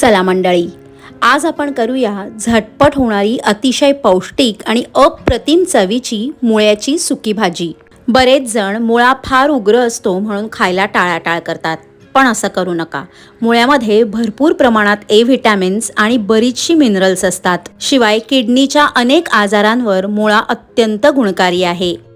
चला मंडळी आज आपण करूया झटपट होणारी अतिशय पौष्टिक आणि अप्रतिम चवीची मुळ्याची सुकी भाजी. बरेच जण मुळा फार उग्र असतो म्हणून खायला टाळाटाळ करतात. पण असं करू नका. मुळ्यामध्ये भरपूर प्रमाणात ए व्हिटॅमिन्स आणि बरीचशी मिनरल्स असतात. शिवाय किडनीच्या अनेक आजारांवर मुळा अत्यंत गुणकारी आहे.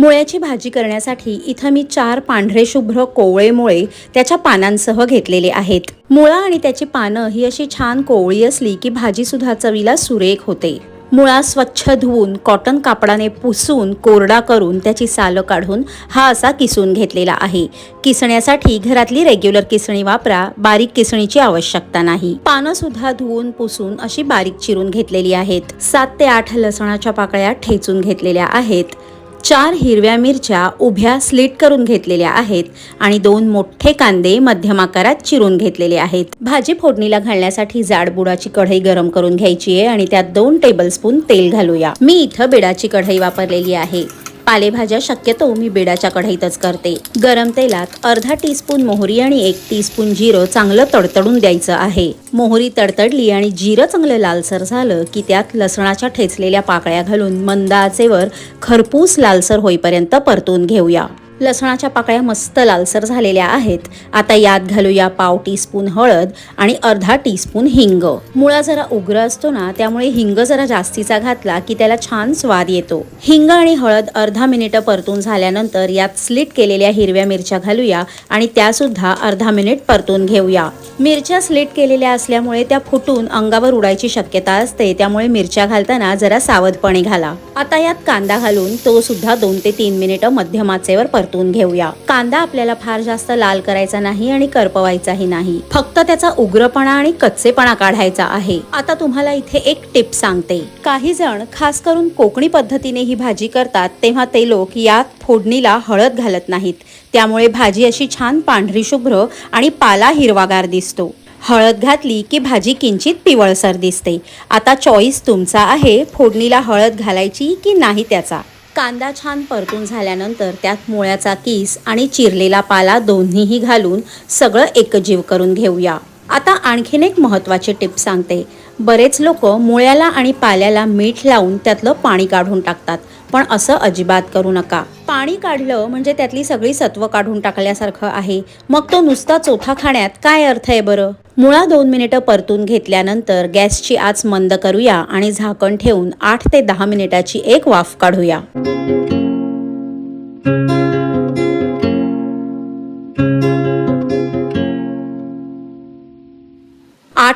मुळ्याची भाजी करण्यासाठी इथं मी चार पांढरे शुभ्र कोवळे मुळे त्याच्या पानांसह घेतलेले आहेत. मुळा आणि त्याची पानं ही अशी छान कोवळी असली की भाजी सुद्धा चवीला सुरेख होते. मुळा स्वच्छ धुवून कॉटन कापडाने पुसून कोरडा करून त्याची सालं काढून हा असा किसून घेतलेला आहे. किसण्यासाठी घरातली रेग्युलर किसणी वापरा बारीक किसणीची आवश्यकता नाही. पानं सुद्धा धुवून पुसून अशी बारीक चिरून घेतलेली आहेत. सात ते आठ लसणाच्या पाकळ्या ठेचून घेतलेल्या आहेत. चार हिरव्या मिरच्या उभ्या स्लिट करून घेतलेल्या आहेत आणि दोन मोठे कांदे मध्यम आकारात चिरून घेतलेले आहेत. भाजी फोडणीला घालण्यासाठी जाडबुडाची कढई गरम करून घ्यायची आहे आणि त्यात दोन टेबलस्पून तेल घालूया. मी इथं बिडाची कढई वापरलेली आहे. पालेभाज्या शक्यतो मी बिडाच्या कढईतच करते. गरम तेलात अर्धा टीस्पून मोहरी आणि एक टीस्पून जिरं चांगलं तडतडून द्यायचं आहे. मोहरी तडतडली आणि जिरं चांगलं लालसर झालं की त्यात लसणाच्या ठेचलेल्या पाकळ्या घालून मंद आचेवर खरपूस लालसर होईपर्यंत परतून घेऊया. लसणाच्या पाकळ्या मस्त लालसर झालेल्या आहेत. आता यात घालूया पाव टीस्पून हळद आणि अर्धा टीस्पून हिंग. मुळा जरा उग्र असतो ना त्यामुळे हिंग जरा जास्तीचा घातला की त्याला छान स्वाद येतो. हिंग आणि हळद अर्धा मिनिटं परतून झाल्यानंतर यात स्लिट केलेल्या हिरव्या मिरच्या घालूया आणि त्या सुद्धा अर्धा मिनिट परतून घेऊया. मिरच्या स्लिट केलेल्या असल्यामुळे त्या फुटून अंगावर उडायची शक्यता असते त्यामुळे मिरच्या घालताना जरा सावधपणे घाला. आता यात कांदा घालून तो सुद्धा दोन ते तीन मिनिटं मध्यम आचेवर परतून घेऊया. कांदा आपल्याला फार जास्त लाल करायचा नाही आणि करपवायचाही नाही. फक्त त्याचा उग्रपणा आणि कच्चेपणा काढायचा आहे. आता तुम्हाला इथे एक टिप सांगते. काही जण खास करून कोकणी पद्धतीने ही भाजी करतात तेव्हा ते लोक यात फोडणीला हळद घालत नाहीत. त्यामुळे भाजी अशी छान पांढरी शुभ्र आणि पाला हिरवागार दिसतो. हळद घातली की भाजी किंचित पिवळसर दिसते. आता चॉईस तुमचा आहे फोडणीला हळद घालायची की नाही त्याचा. कांदा छान परतून झाल्यानंतर त्यात मुळ्याचा किस आणि चिरलेला पाला दोन्हीही घालून सगळं एकजीव करून घेऊया. आता आणखीन एक महत्त्वाची टिप सांगते. बरेच लोक मुळ्याला आणि पाल्याला मीठ लावून त्यातलं पाणी काढून टाकतात पण असं अजिबात करू नका. पाणी काढलं म्हणजे त्यातली सगळी सत्व काढून टाकल्यासारखं आहे. मग तो नुसता चोथा खाण्यात काय अर्थ आहे बरं? मुळा दोन मिनिटं परतून घेतल्यानंतर गॅसची आच मंद करूया आणि झाकण ठेवून आठ ते दहा मिनिटाची एक वाफ काढूया.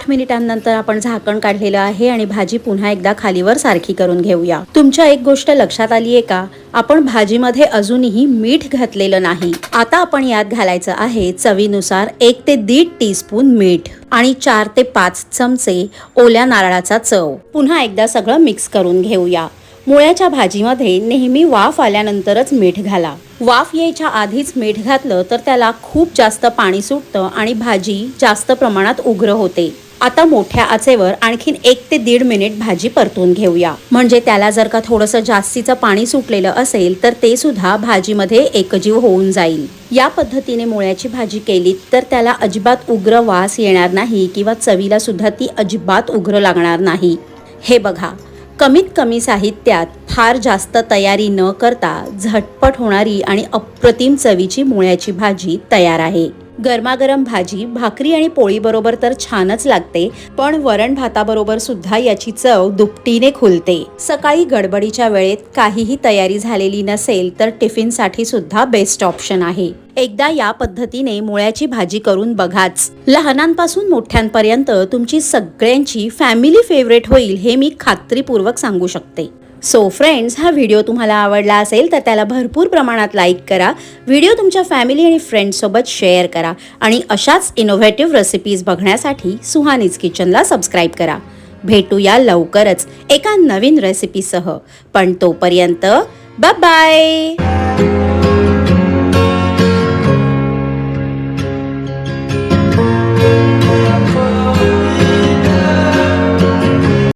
आठ मिनिटांनंतर आपण झाकण काढलेलं आहे आणि भाजी पुन्हा एकदा खालीवर सारखी करून घेऊया. तुमच्या एक गोष्ट लक्षात आली आहे का? आपण भाजीमध्ये अजूनही मीठ घातलेलं नाही. आता आपण यात घालायचं आहे चवीनुसार एक ते दीड टीस्पून मीठ आणि चार ते पाच चमचे ओल्या नारळाचा चव. पुन्हा एकदा सगळं मिक्स करून घेऊया. मुळ्याच्या भाजीमध्ये नेहमी वाफ आल्यानंतरच मीठ घाला. वाफ यायच्या आधीच मीठ घातलं तर त्याला खूप जास्त पाणी सुटतं आणि भाजी जास्त प्रमाणात उग्र होते. आता मोठ्या आचेवर आणखीन एक ते दीड मिनिट भाजी परतून घेऊया. म्हणजे त्याला जर का थोडंसं जास्तीचं पाणी सुटलेलं असेल तर ते सुद्धा भाजीमध्ये एकजीव होऊन जाईल. या पद्धतीने मुळ्याची भाजी केलीत तर त्याला अजिबात उग्र वास येणार नाही किंवा चवीला सुद्धा ती अजिबात उग्र लागणार नाही. हे बघा कमीत कमी साहित्यात फार जास्त तयारी न करता झटपट होणारी आणि अप्रतिम चवीची मुळ्याची भाजी तयार आहे. गरमागरम भाजी भाकरी आणि पोळीबरोबर तर छानच लागते पण वरण भाताबरोबर सुद्धा याची चव दुपटीने खुलते. सकाळी गडबडीच्या वेळेत काहीही तयारी झालेली नसेल तर टिफिनसाठी सुद्धा बेस्ट ऑप्शन आहे. एकदा या पद्धतीने मुळ्याची भाजी करून बघाच. लहानांपासून मोठ्यांपर्यंत तुमची सगळ्यांची फॅमिली फेवरेट होईल हे मी खात्रीपूर्वक सांगू शकते. सो फ्रेंड्स हा व्हिडिओ तुम्हाला आवडला असेल तर त्याला भरपूर प्रमाणात लाईक करा. व्हिडिओ तुमच्या फॅमिली आणि फ्रेंड्ससोबत शेअर करा आणि अशाच इनोव्हेटिव्ह रेसिपीज बघण्यासाठी सुहानीज किचनला सबस्क्राईब करा. भेटूया लवकरच एका नवीन रेसिपीसह पण तोपर्यंत बाय